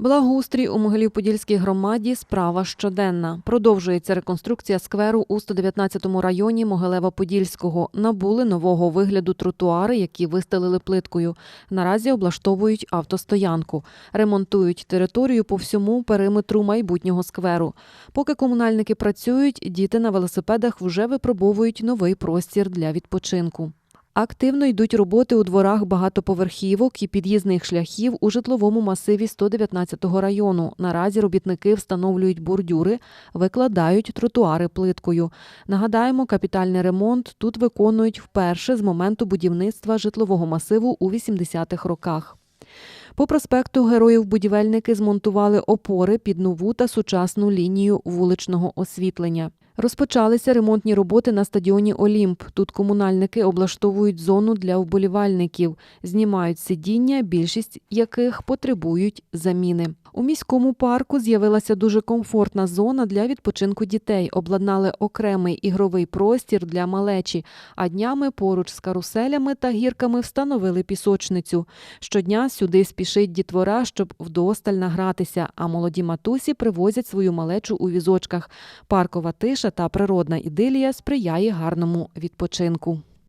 Благоустрій у Могилів-Подільській громаді справа щоденна. Продовжується реконструкція скверу у 119-му районі Могилева-Подільського. Набули нового вигляду тротуари, які вистелили плиткою. Наразі облаштовують автостоянку. Ремонтують територію по всьому периметру майбутнього скверу. Поки комунальники працюють, діти на велосипедах вже випробовують новий простір для відпочинку. Активно йдуть роботи у дворах багатоповерхівок і під'їзних шляхів у житловому масиві 119-го району. Наразі робітники встановлюють бордюри, викладають тротуари плиткою. Нагадаємо, капітальний ремонт тут виконують вперше з моменту будівництва житлового масиву у 80-х роках. По проспекту Героїв будівельники змонтували опори під нову та сучасну лінію вуличного освітлення. Розпочалися ремонтні роботи на стадіоні Олімп. Тут комунальники облаштовують зону для вболівальників, знімають сидіння, більшість яких потребують заміни. У міському парку з'явилася дуже комфортна зона для відпочинку дітей. Обладнали окремий ігровий простір для малечі, а днями поруч з каруселями та гірками встановили пісочницю. Щодня сюди спішить дітвора, щоб вдосталь награтися, а молоді матусі привозять свою малечу у візочках. Паркова тиша та природна ідилія сприяє гарному відпочинку.